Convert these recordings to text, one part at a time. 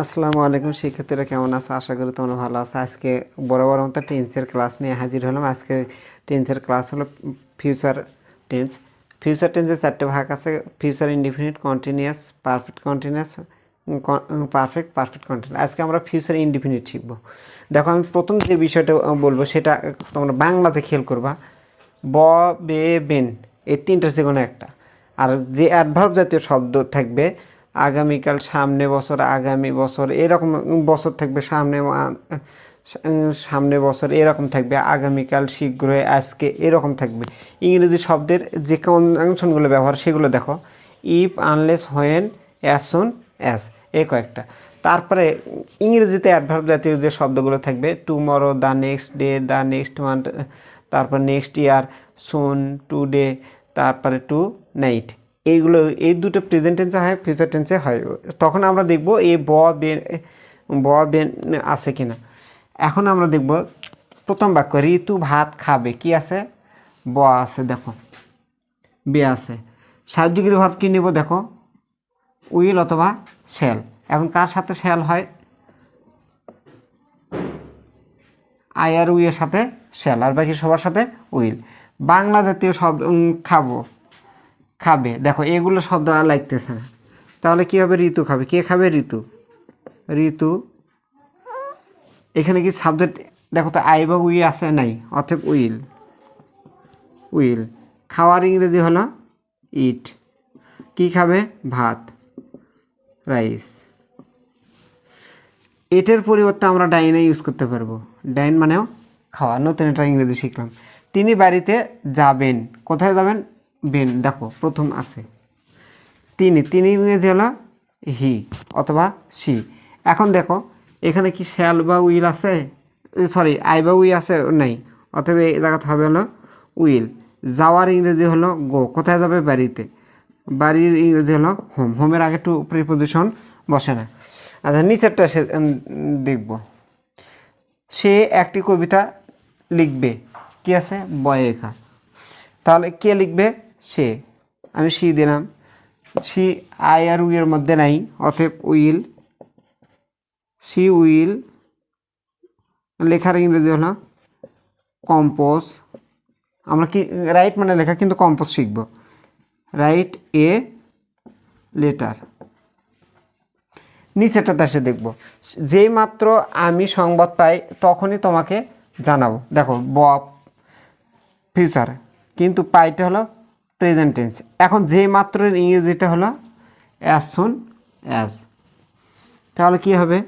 আসসালামু আলাইকুম, শিক্ষার্থীরা কেমন আছে? আশা করি তোমরা ভালো আছো। আজকে বড় বড় মতো টেন্সের ক্লাস নিয়ে হাজির হলাম। আজকে টেন্সের ক্লাস হলো ফিউচার টেন্স ফিউচার টেন্সের চারটে ভাগ আছে। Future indefinite continuous perfect continuous perfect perfect continuous আজকে আমরা ফিউচার ইনডিফিনিট শিখব। দেখো, আমি প্রথম যে বিষয়টা বলব, সেটা তোমরা বাংলাতে খেয়াল করবা। ব, বে, বেন, এই তিনটা যে কোনো একটা। আর যে অ্যাডভার্ব জাতীয় শব্দ থাকবে আগামীকাল, সামনে বছর, আগামী বছর, এরকম বছর থাকবে, সামনে সামনে বছর এরকম থাকবে, আগামীকাল শীঘ্রই, আজকে এরকম থাকবে। ইংরেজি শব্দের যে কনজাংশনগুলো ব্যবহার, সেগুলো দেখো। If unless when as soon as এই কয়েকটা। তারপরে ইংরেজিতে অ্যাডভার্ব জাতীয় যে শব্দগুলো থাকবে tomorrow the next day the next month তারপর নেক্সট ইয়ার সুন টুডে তারপরে টু নাইট এইগুলো, এই দুটো প্রেজেন্ট টেন্সে হয় ফিউচার টেন্সে হয়। তখন আমরা দেখব এই ব বেন ব বেন আছে কিনা। এখন আমরা দেখব প্রথম বাক্য, ঋতু ভাত খাবে। কি আছে? ব আছে, দেখো। বে আছে। সাহায্যকারী ভাব কি নেব, দেখো? উইল অথবা শ্যাল। এখন কার সাথে শ্যাল হয়? আই আর উইয়ের সাথে শ্যাল, আর বাকি সবার সাথে উইল। বাংলা জাতীয় শব্দ খাব। খাবে। দেখো, এগুলো শব্দ আর লাগতেছে না। তাহলে কী হবে? ঋতু খাবে। কে খাবে? ঋতু। ঋতু। এখানে কি সাবজেক্ট দেখো তো, আই বা উই আছে? নাই। অর্থাৎ উইল। উইল। খাওয়ার ইংরেজি হলো ইট কি খাবে? ভাত। রাইস এটার পরিবর্তে আমরা ডাইনে ইউজ করতে পারব। ডাইন মানেও খাওয়া। নতুন একটা ইংরেজি শিখলাম। তিনি বাড়িতে যাবেন। কোথায় যাবেন? বেন, দেখো, প্রথম আছে। তিনি তিনি ইংরেজি হলো হি অথবা সি। এখন দেখো, এখানে কি শ্যাল বা উইল আছে? সরি আই বা উই আছে? নেই। অথবা এই জায়গাতে হবে হলো উইল। যাওয়ার ইংরেজি হলো গো, কোথায় যাবে? বাড়িতে। বাড়ির ইংরেজি হলো হোম। হোমের আগে টু প্রিপোজিশন বসে না। আচ্ছা নিচেরটা সে দেখব। সে একটি কবিতা লিখবে। কি আছে? বয়েখা তাহলে কে লিখবে? সে, আমি সি দিলাম। সি আই আর উইয়ের মধ্যে নাই, অতএব উইল, সি উইল, লেখার ইংরেজি হলো কম্পোজ। আমরা কি, রাইট মানে লেখা, কিন্তু কম্পোজ শিখব। Write a letter. নিচেরটাতে এসে দেখব। যেই মাত্র আমি সংবাদ পাই, তখনই তোমাকে জানাব। দেখো ব ফিউচার। কিন্তু পাইটা হলো প্রেজেন্ট টেন্স এখন যে মাত্র ইংরেজিটা হলো অ্যাজ সুন অ্যাজ তাহলে কি হবে?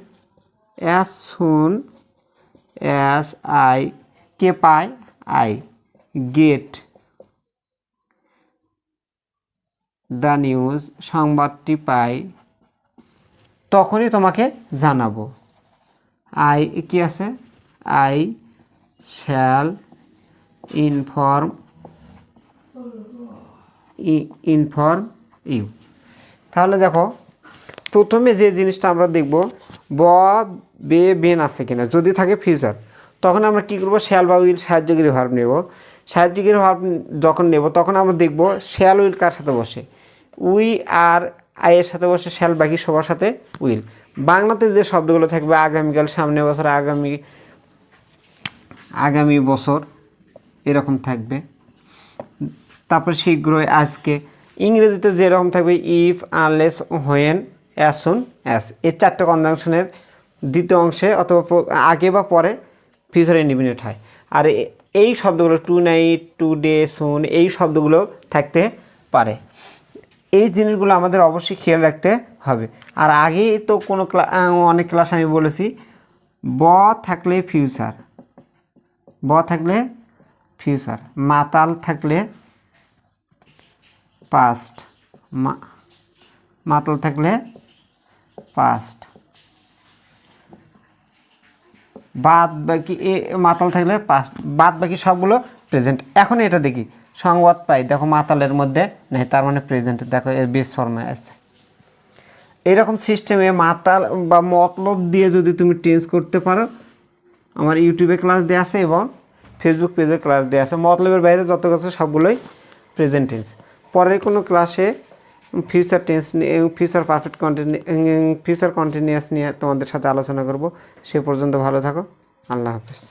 অ্যাজ সুন অ্যাজ আই কে পাই আই গেট দ্য নিউজ সংবাদটি পাই, তখনই তোমাকে জানাব। আই কি আছে? I shall inform inform you তাহলে দেখো, প্রথমে যে জিনিসটা আমরা দেখব, ব, বে, বেন আছে কিনা, যদি থাকে ফিউচার তখন আমরা কী করব শ্যাল বা উইল সাহায্যকারী ভার্ব নেব। সাহায্যকারী ভার্ব যখন নেব, তখন আমরা দেখব শ্যাল উইল কার সাথে বসে? উই আর আয়ের সাথে বসে শ্যাল বাকি সবার সাথে উইল বাংলাতে যে শব্দগুলো থাকবে, আগামীকাল, সামনে বছর, আগামী আগামী বছর, এরকম থাকবে। তারপর শীঘ্রই আজকে ইংরেজিতে যেরকম থাকবে if unless when as soon as এই চারটে কনজাংশনের দ্বিতীয় অংশে অথবা আগে বা পরে ফিউচার ইন্ডিপেন্ডেন্ট হয়। আর এই শব্দগুলো tonight today soon এই শব্দগুলো থাকতে পারে। এই জিনিসগুলো আমাদের অবশ্যই খেয়াল রাখতে হবে। আর আগেই তো কোনো ক্লা অনেক ক্লাস আমি বলেছি, ব থাকলে ফিউচার ব থাকলে ফিউচার মাতাল থাকলে পাস্ট মাতাল থাকলে পাস্ট বাদ বাকি এ, মাতাল থাকলে পাস্ট বাদ বাকি সবগুলো প্রেজেন্ট এখন এটা দেখি, সংবাদ পাই, দেখো মাতালের মধ্যে নেই, তার মানে প্রেজেন্ট দেখো এর বেস ফর্মে আছে। এরকম সিস্টেমে মাতাল বা মতলব দিয়ে যদি তুমি চেঞ্জ করতে পারো, আমার ইউটিউবে ক্লাস দেওয়া আছে এবং ফেসবুক পেজে ক্লাস দেওয়া আছে। মতলবের বাইরে যত কিছু সবগুলোই প্রেজেন্ট টেন্স পরের কোনো ক্লাসে ফিউচার টেন্স নিয়ে future perfect continue future continuous নিয়ে তোমাদের সাথে আলোচনা করব। সে পর্যন্ত ভালো থাকো। আল্লাহ হাফিজ।